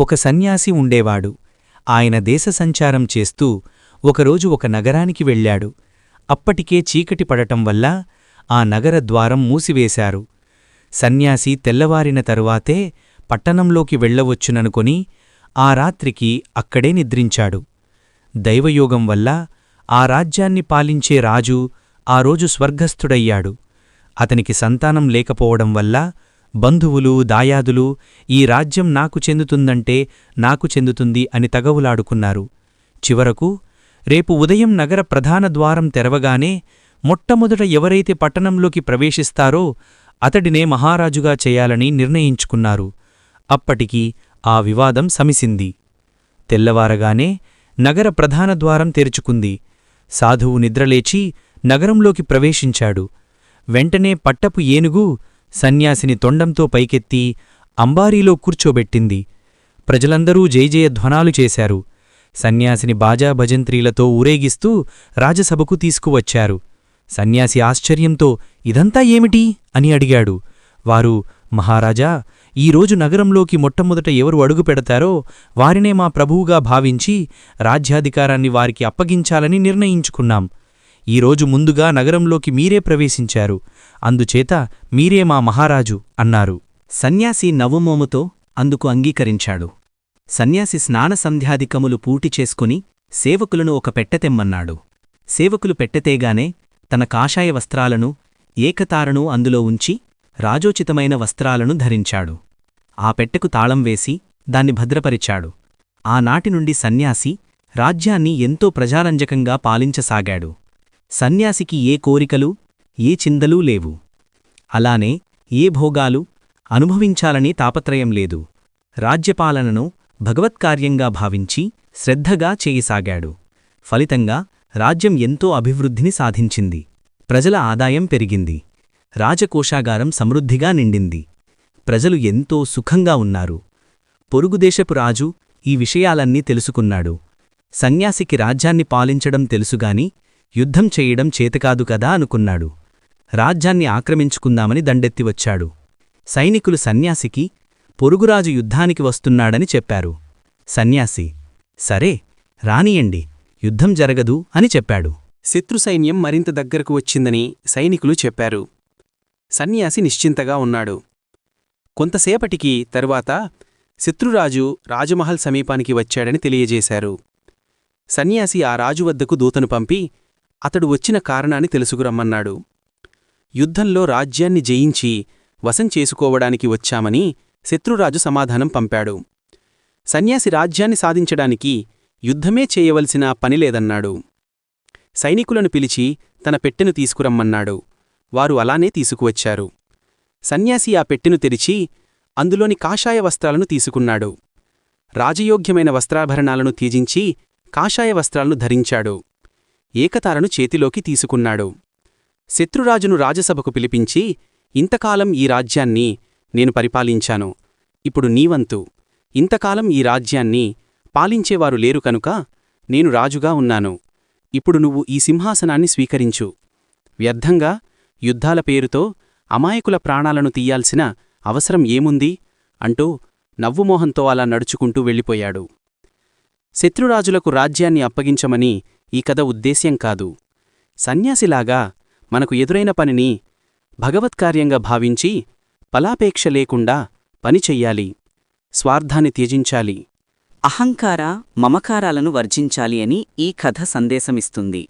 ఒక సన్యాసి ఉండేవాడు. ఆయన దేశ సంచారం చేస్తూ ఒకరోజు ఒక నగరానికి వెళ్ళాడు. అప్పటికే చీకటి పడటం వల్ల ఆ నగర ద్వారం మూసివేశారు. సన్యాసి తెల్లవారిన తరువాతే పట్టణంలోకి వెళ్ళవచ్చుననుకొని ఆ రాత్రికి అక్కడే నిద్రించాడు. దైవయోగం వల్ల ఆ రాజ్యాన్ని పాలించే రాజు ఆ రోజు స్వర్గస్థుడయ్యాడు. అతనికి సంతానం లేకపోవడం వల్ల బంధువులు దాయాదులు ఈ రాజ్యం నాకు చెందుతుందంటే నాకు చెందుతుంది అని తగవులాడుకున్నారు. చివరకు రేపు ఉదయం నగర ప్రధాన ద్వారం తెరవగానే మొట్టమొదట ఎవరైతే పట్టణంలోకి ప్రవేశిస్తారో అతడినే మహారాజుగా చేయాలని నిర్ణయించుకున్నారు. అప్పటికి ఆ వివాదం సమిసింది. తెల్లవారగానే నగర ప్రధాన ద్వారం తెరుచుకుంది. సాధువు నిద్రలేచి నగరంలోకి ప్రవేశించాడు. వెంటనే పట్టపు ఏనుగు సన్యాసిని తొండంతో పైకెత్తి అంబారీలో కూర్చోబెట్టింది. ప్రజలందరూ జయజయధ్వనాలు చేశారు. సన్యాసిని బాజా భజంత్రీలతో ఊరేగిస్తూ రాజసభకు తీసుకువచ్చారు. సన్యాసి ఆశ్చర్యంతో ఇదంతా ఏమిటి? అని అడిగాడు. వారు మహారాజా ఈరోజు నగరంలోకి మొట్టమొదట ఎవరు అడుగు పెడతారో వారినే మా ప్రభువుగా భావించి రాజ్యాధికారాన్ని వారికి అప్పగించాలని నిర్ణయించుకున్నాం. ఈరోజు ముందుగా నగరంలోకి మీరే ప్రవేశించారు. అందుచేత మీరే మా మహారాజు అన్నారు. సన్యాసి నవ్వుమోముతో అందుకు అంగీకరించాడు. సన్యాసి స్నాన సంధ్యాధికములు చేసుకుని సేవకులను ఒక పెట్టెతెమ్మన్నాడు సేవకులు పెట్టెతేగానే తన కాషాయ వస్త్రాలను ఏకతారను అందులో ఉంచి రాజోచితమైన వస్త్రాలను ధరించాడు. ఆ పెట్టెకు తాళం వేసి దాన్ని భద్రపరిచాడు. ఆనాటి నుండి సన్యాసి రాజ్యాన్ని ఎంతో ప్రజారంజకంగా పాలించసాగాడు. సన్యాసికి ఏ కోరికలు ఏ చిందలూ లేవు. అలానే ఏ భోగాలు అనుభవించాలని తాపత్రయం లేదు. రాజ్యపాలనను భగవత్కార్యంగా భావించి శ్రద్ధగా చేయసాగాడు. ఫలితంగా రాజ్యం ఎంతో అభివృద్ధిని సాధించింది. ప్రజల ఆదాయం పెరిగింది. రాజకోశాగారం సమృద్ధిగా నిండింది. ప్రజలు ఎంతో సుఖంగా ఉన్నారు. పొరుగుదేశపు రాజు ఈ విషయాలన్నీ తెలుసుకున్నాడు. సన్యాసికి రాజ్యాన్ని పాలించడం తెలుసుగాని యుద్ధం చేయడం చేతకాదు కదా అనుకున్నాడు. రాజ్యాన్ని ఆక్రమించుకుందామని దండెత్తివచ్చాడు సైనికులు సన్యాసికి పొరుగురాజు యుద్ధానికి వస్తున్నాడని చెప్పారు. సన్యాసి సరే రానియండి యుద్ధం జరగదు అని చెప్పాడు. శత్రుసైన్యం మరింత దగ్గరకు వచ్చిందని సైనికులు చెప్పారు. సన్యాసి నిశ్చింతగా ఉన్నాడు. కొంతసేపటికి తరువాత శత్రురాజు రాజమహల్ సమీపానికి వచ్చాడని తెలియజేశారు. సన్యాసి ఆ రాజు వద్దకు దూతను పంపి అతడు వచ్చిన కారణాన్ని తెలుసుకురమ్మన్నాడు. యుద్ధంలో రాజ్యాన్ని జయించి వశం చేసుకోవడానికి వచ్చామని శత్రురాజు సమాధానం పంపాడు. సన్యాసి రాజ్యాన్ని సాధించడానికి యుద్ధమే చేయవలసిన పనిలేదన్నాడు సైనికులను పిలిచి తన పెట్టెను తీసుకురమ్మన్నాడు. వారు అలానే తీసుకువచ్చారు. సన్యాసి ఆ పెట్టెను తెరిచి అందులోని కాషాయ వస్త్రాలను తీసుకున్నాడు. రాజయోగ్యమైన వస్త్రాభరణాలను త్యజించి కాషాయ వస్త్రాలను ధరించాడు. ఏకతారను చేతిలోకి తీసుకున్నాడు. శత్రురాజును రాజసభకు పిలిపించి ఇంతకాలం ఈ రాజ్యాన్ని నేను పరిపాలించాను. ఇప్పుడు నీవంతు. ఇంతకాలం ఈ రాజ్యాన్ని పాలించేవారు లేరు కనుక నేను రాజుగా ఉన్నాను. ఇప్పుడు నువ్వు ఈ సింహాసనాన్ని స్వీకరించు. వ్యర్థంగా యుద్ధాల పేరుతో అమాయకుల ప్రాణాలను తీయాల్సిన అవసరం ఏముంది? అంటూ నవ్వుమోహంతో అలా నడుచుకుంటూ వెళ్ళిపోయాడు. శత్రురాజులకు రాజ్యాన్ని అప్పగించమని ఈ కథ ఉద్దేశ్యం కాదు. సన్యాసిలాగా మనకు ఎదురైన పనిని భగవత్కార్యంగా భావించి ఫలాపేక్ష లేకుండా పని చెయ్యాలి స్వార్థాన్ని త్యజించాలి అహంకార మమకారాలను వర్జించాలి అని ఈ కథ సందేశమిస్తుంది.